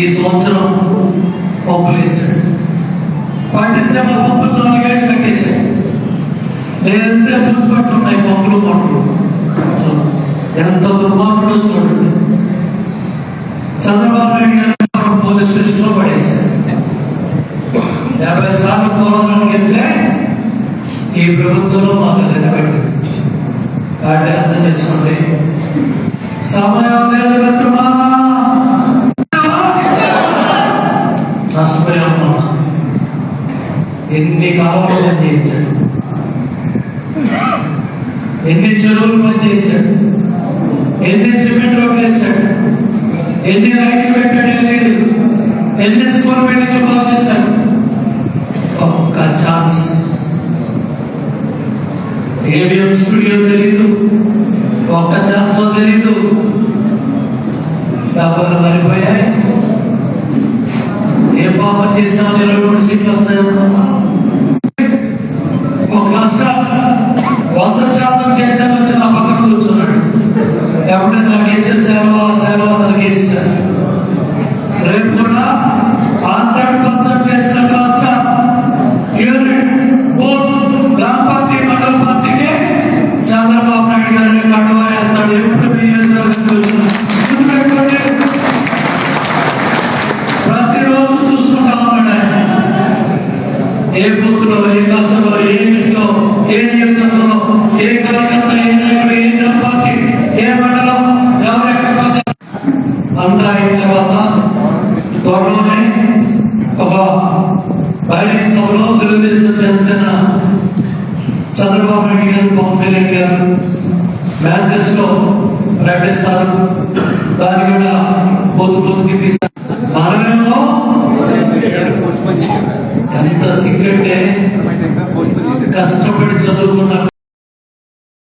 ఈ సంవత్సరం పంపులేశాడు వేశాడు పట్టిసేమ పంపులు నాలుగేళ్ళు కట్టేశాడు లేదంటే పూసిపట్టు ఉన్నాయి పంపులు పంటలు ఎంత దుర్మార్గుడో చూడండి. చంద్రబాబు నాయుడు గారు పోలీస్ స్టేషన్లో పడేశారు. యాభై సార్లు పోరాటానికి వెళ్తే ఈ ప్రభుత్వంలో మాకు నిలబెట్టింది. కాబట్టి అర్థం చేసుకోండి. సమయం లేదు మిత్రమా? నష్టపోయాము ఎన్ని కాలాలు పని చేయించాడు ఎన్ని చెరువులు పని చేయించాడు ఎన్ని సిమెంట్ రోడ్లు వేశాడు? ఎన్ని రైట్లు పెట్టాడు లేడు ఎన్ని స్కూల్ బిల్డింగ్లు బాగు చేశాడు? ఒక్క ఛాన్స్. ఏబిఎం స్టూడియో తెలీదు? ఒక్క ఛాన్స్ తెలీదు. డబ్బులు మరిపోయాయి. చేసామని ఇరవై మూడు సీట్లు వస్తాయమ్మా ఒక రాష్ట్ర వంద శాతం చేశామని నా పక్కన కూర్చున్నాడు ఎవరైనా నాకు వేసిన సేవ ఏ బూత్లో ఏ కష్టంలో ఏ ఇంట్లో ఏ నియోజకవర్గంలో ఏ కార్యకర్త ఏ నాయకుడు ఏ పార్టీ ఏ మండలం ఎవరు ఎక్కడ అయిన తర్వాత త్వరలోనే ఒక బహిరంగ సభలో తెలుగుదేశం జనసేన చంద్రబాబు నాయుడు గారు పవన్ కళ్యాణ్ గారు మేనిఫెస్టో ప్రకటిస్తారు. దాన్ని కూడా బొత్తు బొత్తుకి తీస్తారు మనమేమో